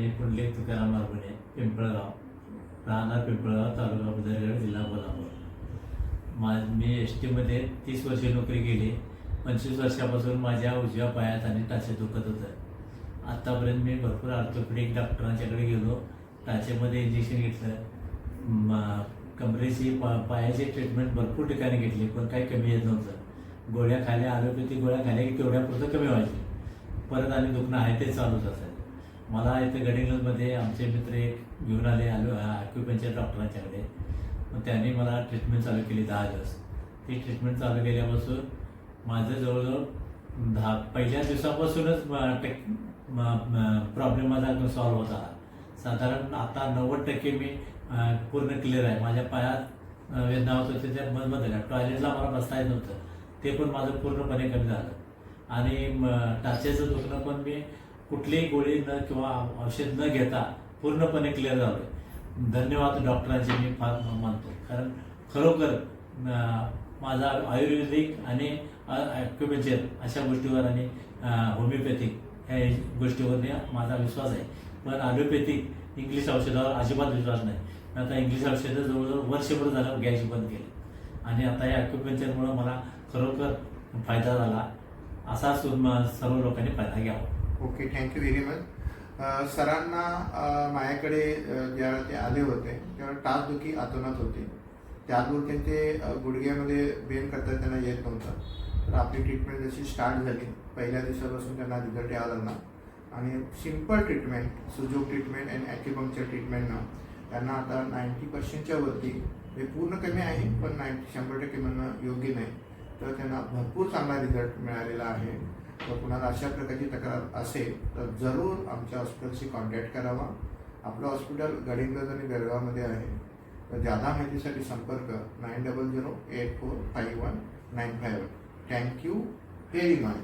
मी पुंडलिक तुकाराम मारगुणे पिंपळगाव. राहणार पिंपळगाव तालुका बुधरगड जिल्हा कोल्हापूर. मा मी एस टीमध्ये तीस वर्षे नोकरी केली. पंचवीस वर्षापासून माझ्या उजव्या पायात आणि टाचे दुखत होतं. आत्तापर्यंत मी भरपूर ऑर्थोपेडिक डॉक्टरांच्याकडे गेलो. टाचेमध्ये इंजेक्शन घेतलं. म- कमरेची पा पायाची ट्रीटमेंट भरपूर ठिकाणी घेतली पण काही कमी येत नव्हतं. गोळ्या खाल्या ॲलोपॅथी गोळ्या खाल्या की तेवढ्यापुरतं कमी व्हायची. परत आणि दुखणं आहे ते चालूच असायचं. मला इथे गडिंग्लजमध्ये आमचे मित्र एक घेऊन आले आलो ॲक्युपंचर डॉक्टरांच्याकडे. मग त्यांनी मला ट्रीटमेंट चालू केली दहा दिवस. ती ट्रीटमेंट चालू केल्यापासून माझं जवळजवळ दहा पहिल्या दिवसापासूनच प्रॉब्लेम माझा सॉल्व्ह होत आला. साधारण आता नव्वद टक्के मी पूर्ण क्लिअर आहे. माझ्या पायात वेदना होत होते त्या बंद झाल्या. टॉयलेटला मला बसता येत नव्हतं. ते पण माझं पूर्णपणे कमी झालं. आणि टाचेचं दुखणं पण मी कुठलीही गोळी न किंवा औषध न घेता पूर्णपणे क्लिअर झालं धन्यवाद डॉक्टरांचे मी फार मानतो. कारण खरोखर माझा आयुर्वेदिक आणि ॲक्युपेचर अशा गोष्टीवर आणि होमिओपॅथिक ह्या गोष्टीवर माझा विश्वास आहे. पण ॲलोपॅथिक इंग्लिश औषधावर अजिबात विश्वास नाही. मी आता इंग्लिश औषधं जवळजवळ वर्षभर झालं घ्यायची बंद केली. आणि आता या ॲक्युपेंचरमुळं मला खरोखर फायदा झाला. असा सर्व लोकांनी फायदा घ्यावा. Okay thank you very much सरांना uh, माझ्याकडे uh, ज्यावेळेला ते आले होते त्यावेळेला टाचदुखी आतोनात होती. त्यातून त्यांचे uh, गुडघ्यामध्ये बेन करता त्यांना येत नव्हतं. तर आपली ट्रीटमेंट जशी स्टार्ट झाली पहिल्या दिवसापासून त्यांना रिझल्ट यावा लागला. आणि simple treatment Sujok treatment and acupuncture ट्रीटमेंटनं त्यांना आता नाईंटी पर्सेंटच्या वरती हे पूर्ण कमी आहे पण नाईंटी शंभर टक्के म्हणणं योग्य नाही. तर त्यांना भरपूर चांगला रिझल्ट मिळालेला आहे. तर कुणाला अशा प्रकारची तक्रार असेल तर जरूर आमच्या हॉस्पिटलशी कॉन्टॅक्ट करावा. आपलं हॉस्पिटल गडिंग्लज आणि बेळगावमध्ये आहे. तर जादा माहितीसाठी संपर्क nine double zero eight four five one nine five one thank you very much.